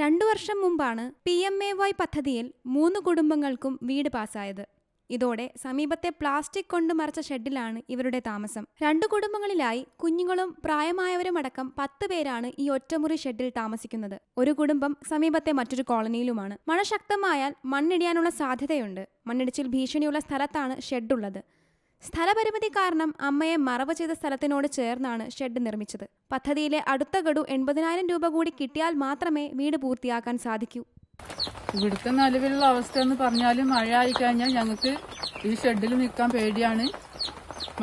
രണ്ടു വർഷം മുമ്പാണ് പി എം എ വൈ പദ്ധതിയിൽ മൂന്ന് കുടുംബങ്ങൾക്കും വീട് പാസ്സായത്. ഇതോടെ സമീപത്തെ പ്ലാസ്റ്റിക് കൊണ്ട് മറച്ച ഷെഡിലാണ് ഇവരുടെ താമസം. രണ്ടു കുടുംബങ്ങളിലായി കുഞ്ഞുങ്ങളും പ്രായമായവരുമടക്കം പത്ത് പേരാണ് ഈ ഒറ്റമുറി ഷെഡിൽ താമസിക്കുന്നത്. ഒരു കുടുംബം സമീപത്തെ മറ്റൊരു കോളനിയിലുമാണ്. മഴ ശക്തമായാൽ മണ്ണിടിയാനുള്ള സാധ്യതയുണ്ട്. മണ്ണിടിച്ചിൽ ഭീഷണിയുള്ള സ്ഥലത്താണ് ഷെഡുള്ളത്. സ്ഥലപരിമിതി കാരണം അമ്മയെ മറവ് ചെയ്ത സ്ഥലത്തിനോട് ചേർന്നാണ് ഷെഡ് നിർമ്മിച്ചത്. പദ്ധതിയിലെ അടുത്ത ഗഡു എൺപതിനായിരം രൂപ കൂടി കിട്ടിയാൽ മാത്രമേ വീട് പൂർത്തിയാക്കാൻ സാധിക്കൂ. ഇവിടുത്തെ നിലവിലുള്ള അവസ്ഥ എന്ന് പറഞ്ഞാൽ മഴ ആയിക്കഴിഞ്ഞാൽ ഞങ്ങൾക്ക് ഈ ഷെഡിൽ നിൽക്കാൻ പേടിയാണ്.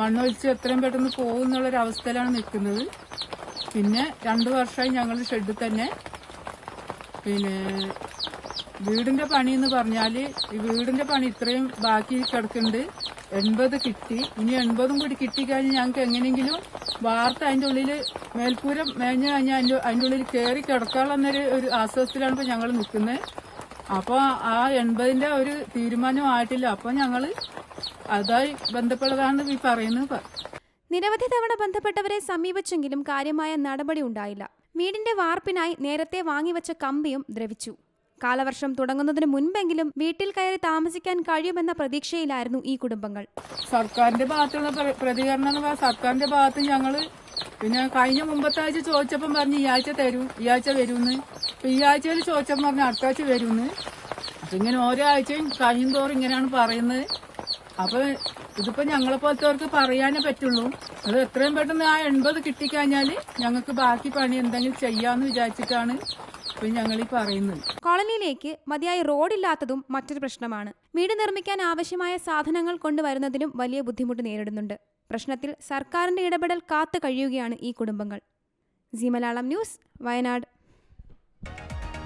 മണ്ണൊലിച്ച് എത്രയും പെട്ടെന്ന് പോകും എന്നുള്ളൊരു അവസ്ഥയിലാണ് നിൽക്കുന്നത്. പിന്നെ രണ്ടു വർഷമായി ഞങ്ങൾ ഷെഡിൽ തന്നെ. പിന്നെ വീടിന്റെ പണി എന്ന് പറഞ്ഞാൽ ഈ വീടിന്റെ പണി ഇത്രയും ബാക്കി കിടക്കുന്നുണ്ട്. എൺപത് കിട്ടി. ഇനി എൺപതും കൂടി കിട്ടിക്കഴിഞ്ഞ് ഞങ്ങൾക്ക് എങ്ങനെയെങ്കിലും വാർത്ത അതിന്റെ ഉള്ളിൽ മേൽപ്പൂരം മേഞ്ഞ് കഴിഞ്ഞാൽ അതിന്റെ അതിന്റെ ഉള്ളിൽ കയറി കിടക്കാനുള്ളൊരു ഒരു ആശ്വാസത്തിലാണ് ഇപ്പോൾ ഞങ്ങൾ നിൽക്കുന്നത്. അപ്പോൾ ആ എൺപതിന്റെ ഒരു തീരുമാനമായിട്ടില്ല അപ്പോൾ ഞങ്ങൾ അതായി ബന്ധപ്പെട്ടതാണ് ഈ പറയുന്നത് നിരവധി തവണ ബന്ധപ്പെട്ടവരെ സമീപിച്ചെങ്കിലും കാര്യമായ നടപടി ഉണ്ടായില്ല. വീടിന്റെ വാർപ്പിനായി നേരത്തെ വാങ്ങിവച്ച കമ്പിയും ദ്രവിച്ചു. കാലവർഷം തുടങ്ങുന്നതിന് മുൻപെങ്കിലും വീട്ടിൽ കയറി താമസിക്കാൻ കഴിയുമെന്ന പ്രതീക്ഷയിലായിരുന്നു ഈ കുടുംബങ്ങൾ. സർക്കാരിന്റെ ഭാഗത്തുള്ള പ്രതികരണം സർക്കാരിന്റെ ഭാഗത്ത് ഞങ്ങൾ പിന്നെ കഴിഞ്ഞ മുമ്പത്തെ ആഴ്ച ചോദിച്ചപ്പം പറഞ്ഞു ഈ ആഴ്ച തരും ഈ ആഴ്ച വരുമെന്ന് ഈ ആഴ്ചയിൽ ചോദിച്ചപ്പം പറഞ്ഞു അടുത്ത ആഴ്ച വരുമെന്ന് അപ്പൊ ഇങ്ങനെ ഓരോ ആഴ്ചയും കഴിയും തോറും ഇങ്ങനെയാണ് പറയുന്നത്. അപ്പൊ ഇതിപ്പോ ഞങ്ങളെ പോലത്തെവർക്ക് പറയാനേ പറ്റുള്ളൂ. അത് എത്രയും പെട്ടെന്ന് ആ എൺപത് കിട്ടിക്കഴിഞ്ഞാൽ ഞങ്ങൾക്ക് ബാക്കി പണി എന്തെങ്കിലും ചെയ്യാന്ന് വിചാരിച്ചിട്ടാണ് ഇപ്പൊ ഞങ്ങൾ ഈ പറയുന്നത് കോളനിയിലേക്ക് മതിയായ റോഡില്ലാത്തതും മറ്റൊരു പ്രശ്നമാണ്. വീട് നിർമ്മിക്കാൻ ആവശ്യമായ സാധനങ്ങൾ കൊണ്ടുവരുന്നതിനും വലിയ ബുദ്ധിമുട്ട് നേരിടുന്നുണ്ട്. പ്രശ്നത്തിൽ സർക്കാരിന്റെ ഇടപെടൽ കാത്തു കഴിയുകയാണ് ഈ കുടുംബങ്ങൾ. G Malayalam news Wayanad.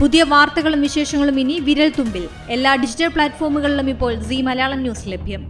പുതിയ വാർത്തകളും വിശേഷങ്ങളും ഇനി വിരൽ തുമ്പിൽ എല്ലാ ഡിജിറ്റൽ പ്ലാറ്റ്ഫോമുകളിലും ഇപ്പോൾ സി മലയാളം ന്യൂസ് ലഭ്യം.